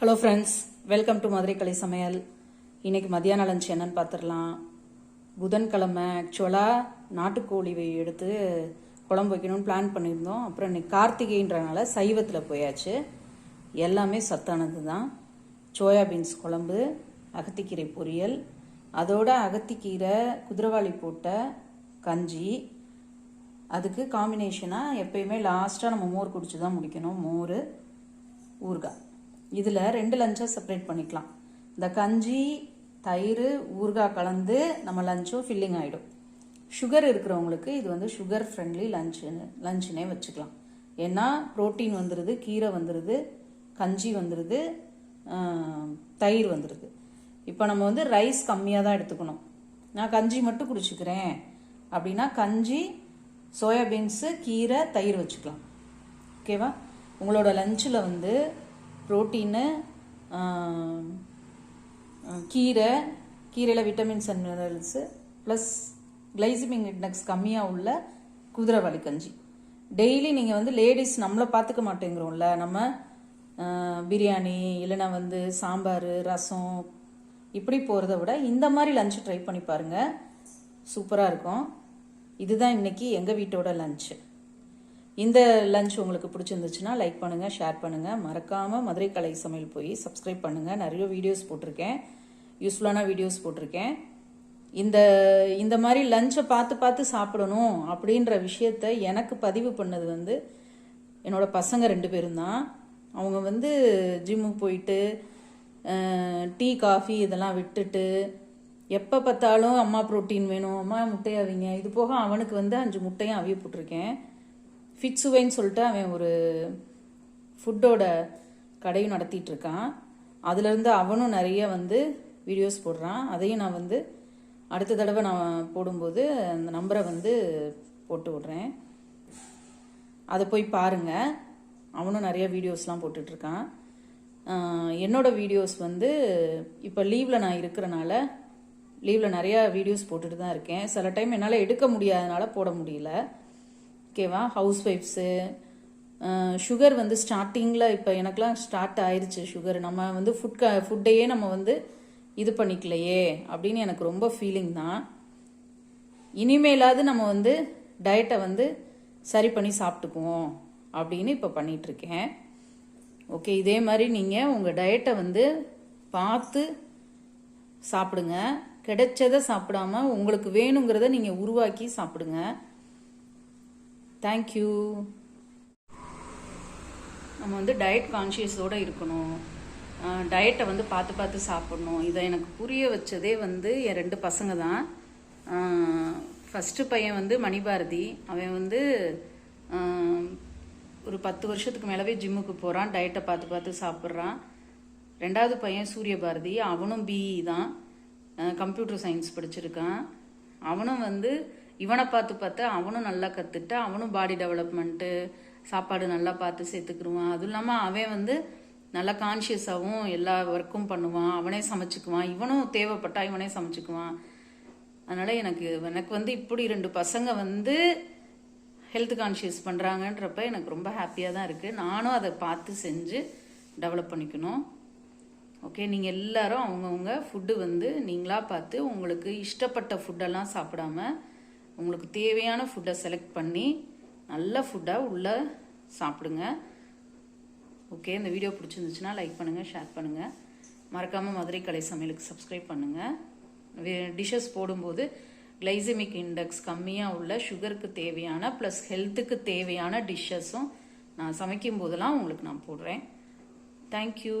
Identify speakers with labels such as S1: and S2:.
S1: Hello friends welcome to Madurai கலை சமையல் இன்னைக்கு மதியான லஞ்ச் என்னன்னு பார்த்துடலாம். புதன்கிழமை ஆக்சுவலாக நாட்டுக்கோழி எடுத்து குழம்பு வைக்கணும்னு பிளான் பண்ணியிருந்தோம். அப்புறம் இன்னைக்கு கார்த்திகைன்றனால சைவத்தில் போயாச்சு. எல்லாமே சத்தானது தான் சோயாபீன்ஸ் குழம்பு அகத்திக்கீரை பொரியல் அதோட அகத்திக்கீரை குதிரவாளி போட்ட கஞ்சி அதுக்கு காம்பினேஷனாக எப்பயுமே லாஸ்ட்டாக நம்ம மோர் குடிச்சு தான் முடிக்கணும். மோர் ஊறுகாய். இதில் ரெண்டு லஞ்சாக செப்பரேட் பண்ணிக்கலாம். இந்த கஞ்சி தயிர் ஊறுகாய் கலந்து நம்ம லஞ்சும் ஃபில்லிங் ஆகிடும் சுகர் இருக்கிறவங்களுக்கு இது வந்து சுகர் ஃப்ரெண்ட்லி லஞ்சுன்னு லஞ்சுனே வச்சுக்கலாம். ஏன்னா புரோட்டீன் வந்துடுது கீரை வந்துடுது கஞ்சி வந்துடுது தயிர் வந்துடுது இப்போ நம்ம வந்து ரைஸ் கம்மியாக தான் எடுத்துக்கணும். நான் கஞ்சி மட்டும் குடிச்சுக்கிறேன். அப்படின்னா கஞ்சி சோயாபீன்ஸு கீரை தயிர் வச்சுக்கலாம். ஓகேவா உங்களோட லஞ்சில் வந்து புரோட்டீனு கீரை கீரையில் vitamins and minerals plus glycemic index கம்மியாக உள்ள குதிரைவாளி கஞ்சி. டெய்லி நீங்கள் வந்து லேடிஸ் நம்மளை பார்த்துக்க மாட்டேங்கிறோம்ல நம்ம பிரியாணி இல்லைனா வந்து சாம்பார் ரசம் இப்படி போகிறத விட இந்த மாதிரி லஞ்சு ட்ரை பண்ணி பாருங்கள் சூப்பராக இருக்கும். இதுதான் இன்னைக்கு எங்கள் வீட்டோட லஞ்சு இந்த லஞ்ச் உங்களுக்கு பிடிச்சிருந்துச்சுன்னா லைக் பண்ணுங்கள் ஷேர் பண்ணுங்கள் மறக்காமல் மதுரை கலை சமையல் போய் சப்ஸ்கிரைப் பண்ணுங்கள் நிறைய வீடியோஸ் போட்டிருக்கேன். யூஸ்ஃபுல்லான வீடியோஸ் போட்டிருக்கேன். இந்த இந்த மாதிரி லஞ்சை பார்த்து பார்த்து சாப்பிடணும் அப்படின்ற விஷயத்த எனக்கு பதிவு பண்ணது வந்து என்னோடய பசங்க ரெண்டு பேரும் தான். அவங்க வந்து ஜிம்முக்கு போயிட்டு டீ காஃபி இதெல்லாம் விட்டுட்டு எப்போ பார்த்தாலும் அம்மா புரோட்டீன் வேணும் அம்மா முட்டையை அவிங்க இது போக அவனுக்கு வந்து அஞ்சு முட்டையும் அவிய போட்டிருக்கேன். ஃபிட்ஸுவைன்னு சொல்லிட்டு அவன் ஒரு ஃபுட்டோட கடையும் நடத்திட்டு இருக்கான் அதுலேருந்து அவனும் நிறைய வந்து வீடியோஸ் போடுறான். அதையும் நான் வந்து அடுத்த தடவை நான் போடும்போது அந்த நம்பரை வந்து போட்டு விட்றேன். அதை போய் பாருங்க. அவனும் நிறைய வீடியோஸ்லாம் போட்டுட்ருக்கான். என்னோடய வீடியோஸ் வந்து இப்போ லீவில் நான் இருக்கிறனால லீவில் நிறையா வீடியோஸ் போட்டுட்டு தான் இருக்கேன். சில டைம் என்னால் எடுக்க முடியாதனால போட முடியல. ஓகேவா? ஹவுஸ் ஒய்ஃப்ஸு சுகர் வந்து ஸ்டார்டிங்கில் இப்போ எனக்குலாம் ஸ்டார்ட் ஆயிடுச்சு சுகர் நம்ம வந்து ஃபுட் க ஃபுட்டையே நம்ம வந்து இது பண்ணிக்கலையே அப்படின்னு எனக்கு ரொம்ப ஃபீலிங் தான். இனிமேலாவது நம்ம வந்து டயட்டை வந்து சரி பண்ணி சாப்பிட்டுக்குவோம் அப்படின்னு இப்போ பண்ணிகிட்ருக்கேன் ஓகே இதே மாதிரி நீங்கள் உங்கள் டயட்டை வந்து பார்த்து சாப்பிடுங்க. கிடைச்சதை சாப்பிடாம உங்களுக்கு வேணுங்கிறத நீங்கள் உருவாக்கி சாப்பிடுங்க. தேங்க்யூ நம்ம வந்து டயட் கான்ஷியஸோடு இருக்கணும். டயட்டை வந்து பார்த்து பார்த்து சாப்பிட்ணும். இதை எனக்கு புரிய வச்சதே வந்து என் ரெண்டு பசங்க தான். ஃபஸ்ட்டு பையன் வந்து மணிபாரதி. அவன் வந்து ஒரு பத்து வருஷத்துக்கு மேலவே ஜிம்முக்கு போகிறான் டயட்டை பார்த்து பார்த்து சாப்பிட்றான். ரெண்டாவது பையன் சூரிய பாரதி அவனும் பிஇ தான். கம்ப்யூட்டர் சயின்ஸ் படிச்சிருக்கான். அவனும் வந்து இவனை பார்த்து பார்த்து அவனும் நல்லா கற்றுட்டு அவனும் பாடி டெவலப்மெண்ட்டு சாப்பாடு நல்லா பார்த்து சேர்த்துக்கிடுவான் அதுவும் இல்லாமல் அவன் வந்து நல்லா கான்ஷியஸாகவும் எல்லா ஒர்க்கும் பண்ணுவான் அவனே சமைச்சுக்குவான். இவனும் தேவைப்பட்டா இவனே சமைச்சுக்குவான். அதனால் எனக்கு எனக்கு வந்து இப்படி ரெண்டு பசங்க வந்து ஹெல்த் கான்ஷியஸ் பண்ணுறாங்கன்றப்ப எனக்கு ரொம்ப ஹாப்பியாக தான் இருக்குது நானும் அதை பார்த்து செஞ்சு டெவலப் பண்ணிக்கணும். ஓகே நீங்கள் எல்லாரும் அவங்கவுங்க ஃபுட்டு வந்து நீங்களாக பார்த்து உங்களுக்கு இஷ்டப்பட்ட ஃபுட்டெல்லாம் சாப்பிடாம உங்களுக்கு தேவையான ஃபுட்டை செலக்ட் பண்ணி நல்ல ஃபுட்டாக உள்ளே சாப்பிடுங்க. ஓகே இந்த வீடியோ பிடிச்சிருந்துச்சுன்னா லைக் பண்ணுங்கள் ஷேர் பண்ணுங்கள் மறக்காமல் மதுரை கலை சமையலுக்கு சப்ஸ்கிரைப் பண்ணுங்கள் டிஷ்ஷஸ் போடும்போது கிளைசமிக் இண்டெக்ஸ் கம்மியாக உள்ள சுகருக்கு தேவையான ப்ளஸ் ஹெல்த்துக்கு தேவையான டிஷ்ஷஸும் நான் சமைக்கும் போதெல்லாம் உங்களுக்கு நான் போடுறேன். தேங்க்யூ